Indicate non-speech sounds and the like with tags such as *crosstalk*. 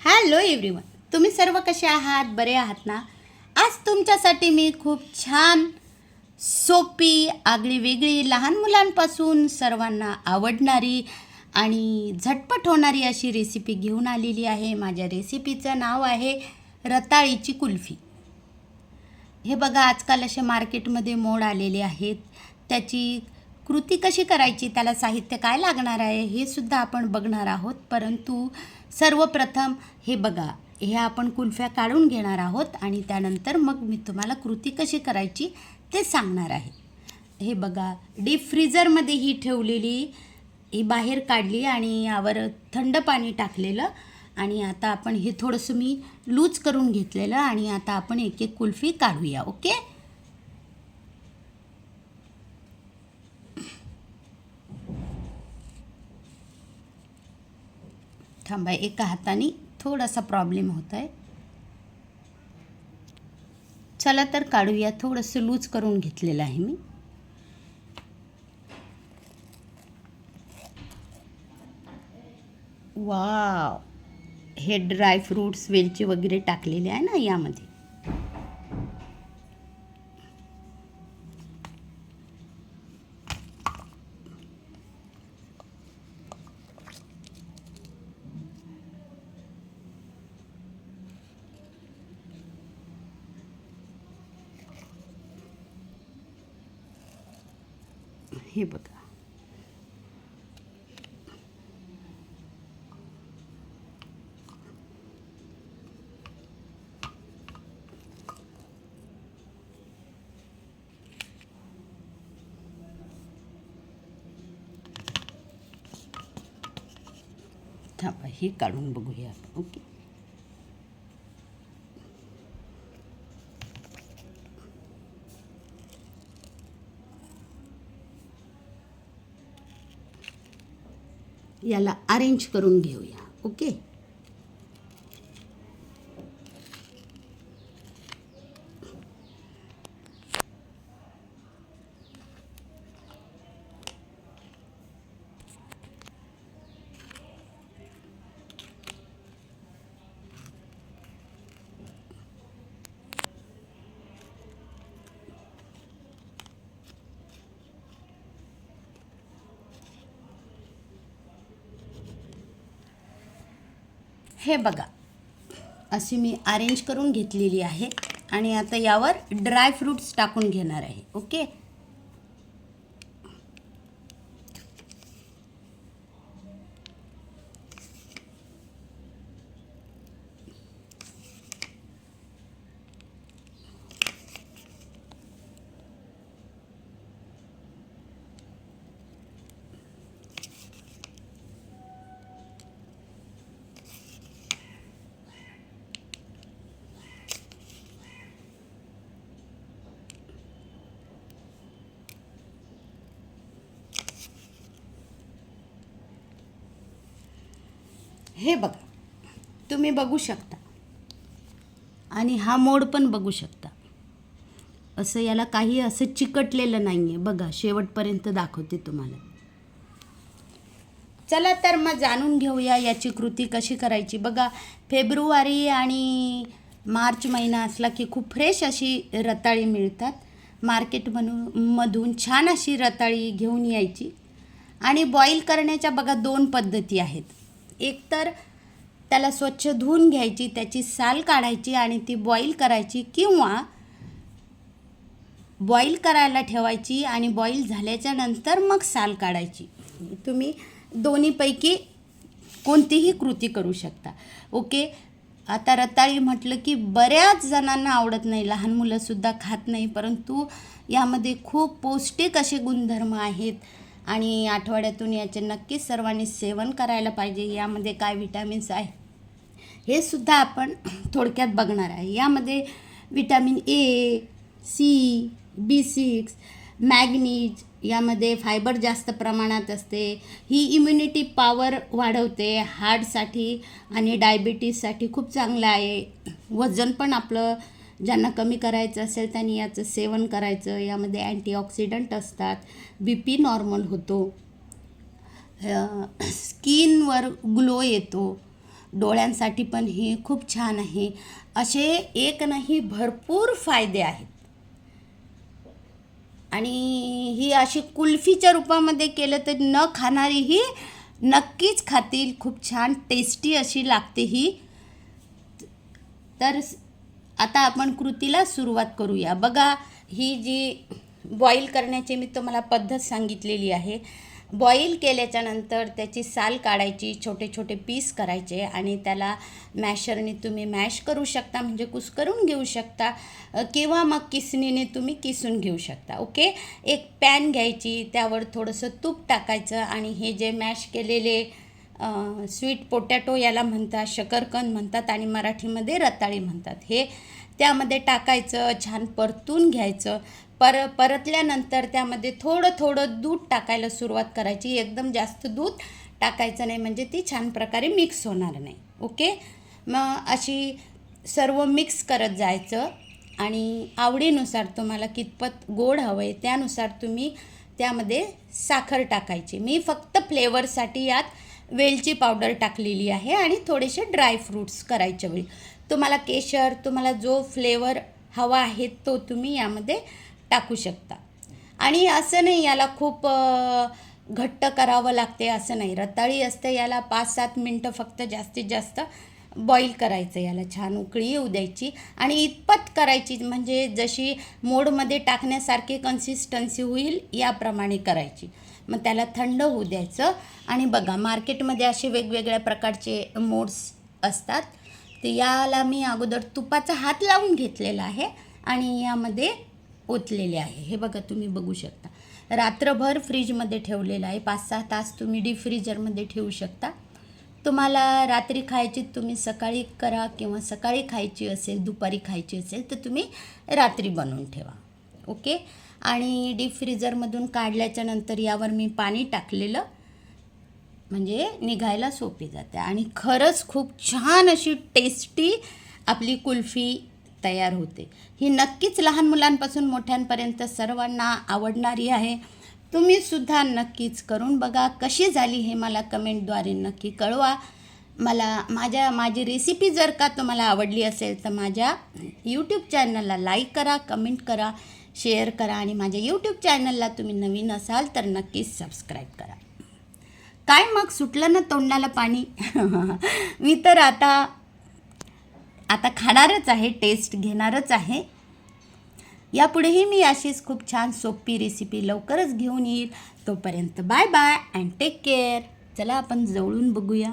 Hello everyone तुम्ही सर्व कसे आहात? बरे आहात ना? आज तुमच्यासाठी मी खूप छान सोपी आगळी वेगळी लहान मुलांपासून सर्वांना आवडणारी आणि झटपट होणारी अशी रेसिपी घेऊन आलेली आहे. माझ्या रेसिपीचं नाव आहे रताळीची कुल्फी. हे बघा आजकाल असे मार्केटमध्ये मोड आलेले आहेत. त्याची कृती कशी करायची? त्याला साहित्य काय लागणार आहे? हे सुद्धा आपण बघणार आहोत. परंतु सर्वप्रथम हे बघा. हे आपण कुल्फ्या काढून घेणार आहोत आणि त्यानंतर मग मी तुम्हाला कृती कशी करायची ते सांगणार आहे. हे बघा. डीप फ्रीजरमध्ये ही ठेवलेली ही बाहेर काढली आणि यावर थंड पाणी टाकलेलं आणि आता आपण हे थोडंसं मी लूज करून घेतलेलं आणि आता आपण एक एक कुल्फी काढूया. ओके? थांबा एका हाताने थोडासा प्रॉब्लेम होत आहे चला तर काढूया थोडंसं लूज करून घेतलेलं आहे मी. वाव हे ड्रायफ्रूट्स वेलचे वेलची वगैरे टाकलेले आहे ना यामध्ये. हे बघा थांबा हे काढून बघूया आपण ओके याला अरेंज करून घेऊया. ओके हे बघा. अशी मी अरेंज करून घेतलेली आहे. आणि आता यावर ड्रायफ्रूट्स टाकून घेणार आहे. ओके हे बघा. तुम्ही बघू शकता. आणि हा मोड पण बघू शकता. असं याला काही असं चिकटलेलं नाही आहे बघा शेवटपर्यंत दाखवते तुम्हाला. चला तर मग जाणून घेऊया याची कृती कशी करायची. बघा फेब्रुवारी आणि मार्च महिना असला की खूप फ्रेश अशी रताळी मिळतात. मार्केटमधून मधून छान अशी रताळी घेऊन यायची. आणि बॉईल करण्याच्या बघा दोन पद्धती आहेत. एक तर त्याला स्वच्छ धुवून घ्यायची त्याची साल काढायची आणि ती बॉईल करायची किंवा बॉईल करायला ठेवायची आणि बॉईल झाल्याच्यानंतर मग साल काढायची. तुम्ही दोन्हीपैकी कोणतीही कृती करू शकता. ओके? आता रताळी म्हटलं की बऱ्याच जणांना आवडत नाही लहान मुलंसुद्धा खात नाही परंतु यामध्ये खूप पौष्टिक असे गुणधर्म आहेत. आणि आठवड्यातून याचे नक्कीच सर्वांनी सेवन करायला पाहिजे. यामध्ये काय विटॅमिन्स आहे? हे सुद्धा आपण थोडक्यात बघणार आहे. यामध्ये vitamin A C B six manganese यामध्ये फायबर जास्त प्रमाणात असते. ही इम्युनिटी पॉवर वाढवते. हार्टसाठी आणि डायबिटीजसाठी खूप चांगलं आहे. वजन पण आपलं ज्यांना कमी करायचं असेल त्यांनी याचं सेवन करायचं. यामध्ये अँटीऑक्सिडंट असतात. बी पी नॉर्मल होतो. स्किनवर ग्लो येतो. डोळ्यांसाठी पण ही खूप छान आहे. असे एक नाही भरपूर फायदे आहेत. आणि ही अशी कुल्फीच्या रूपामध्ये केलं तर न खाणारी ही नक्कीच खातील. खूप छान टेस्टी अशी लागते ही. तर आता आपण कृतीला सुरुवात करूया. बघा ही जी बॉईल करण्याची मी तुम्हाला पद्धत सांगितलेली आहे. बॉईल केल्याच्यानंतर त्याची साल काढायची छोटे छोटे पीस करायचे आणि त्याला मॅशरने तुम्ही मॅश करू शकता म्हणजे कुस्करून घेऊ शकता किंवा मग किसणीने तुम्ही किसून घेऊ शकता ओके? एक पॅन घ्यायची त्यावर थोडंसं तूप टाकायचं आणि हे जे मॅश केलेले स्वीट पोटॅटो याला म्हणतात शकरकंद म्हणतात आणि मराठीमध्ये रताळी म्हणतात. हे त्यामध्ये टाकायचं छान परतून घ्यायचं. पर परतल्यानंतर त्यामध्ये थोडं थोडं दूध टाकायला सुरुवात करायची. एकदम जास्त दूध टाकायचं नाही म्हणजे ती छान प्रकारे मिक्स होणार नाही. ओके? मग अशी सर्व मिक्स करत जायचं आणि आवडीनुसार तुम्हाला कितपत गोड हवं आहे त्यानुसार तुम्ही त्यामध्ये साखर टाकायची. मी फक्त फ्लेवरसाठी यात वेलची पावडर टाकलेली आहे आणि थोडेसे ड्राय फ्रूट्स करायच्या वेळी तुम्हाला केशर तुम्हाला जो फ्लेवर हवा आहे तो तुम्ही यामध्ये टाकू शकता. आणि असं नाही याला खूप घट्ट करावं लागते असं नाही. रताळी असते याला पाच सात मिनटं फक्त जास्तीत जास्त बॉईल करायचं याला. छान उकळी येऊ द्यायची. आणि इतपत करायची म्हणजे जशी मोडमध्ये टाकण्यासारखी कन्सिस्टन्सी होईल याप्रमाणे करायची. मग त्याला थंड होऊ द्यायचं. आणि बघा मार्केटमध्ये असे वेगवेगळ्या प्रकारचे मोड्स असतात. ते याला मी अगोदर तुपाचा हात लावून घेतलेला आहे आणि यामध्ये ओतलेले आहे. हे बघा तुम्ही बघू शकता. रात्रभर फ्रीजमध्ये ठेवलेलं आहे. पाच सहा तास तुम्ही डीप फ्रीजरमध्ये ठेवू शकता. तुम्हाला रात्री खायची तुम्ही सकाळी करा किंवा सकाळी खायची असेल दुपारी खायची असेल तर तुम्ही रात्री बनवून ठेवा. ओके? आणि डीप फ्रीजरमधून काढल्याच्या नंतर यावर मी पाणी टाकलेलं. म्हणजे निघायला सोपी जाते. आणि खरंच खूप छान अशी टेस्टी आपली कुल्फी तयार होते. ही नक्कीच लहान मुलांपासून मोठ्यांपर्यंत सर्वांना आवडणारी आहे. तुम्हीसुद्धा नक्कीच करून बघा. कशी झाली हे मला कमेंटद्वारे नक्की कळवा. मला माझ्या माझी रेसिपी जर का तुम्हाला आवडली असेल तर माझ्या यूट्यूब चॅनलला लाईक करा कमेंट करा. शेअर करा आणि माझ्या यूट्यूब चॅनलला तुम्ही नवीन असाल तर नक्कीच सबस्क्राईब करा. काय मग सुटलं ना तोंडाला पाणी? *laughs* मी तर आता आता खाणारच आहे टेस्ट घेणारच आहे. यापुढेही मी अशीच खूप छान सोपी रेसिपी लवकरच घेऊन येईल. तोपर्यंत bye bye and take care चला आपण जवळून बघूया.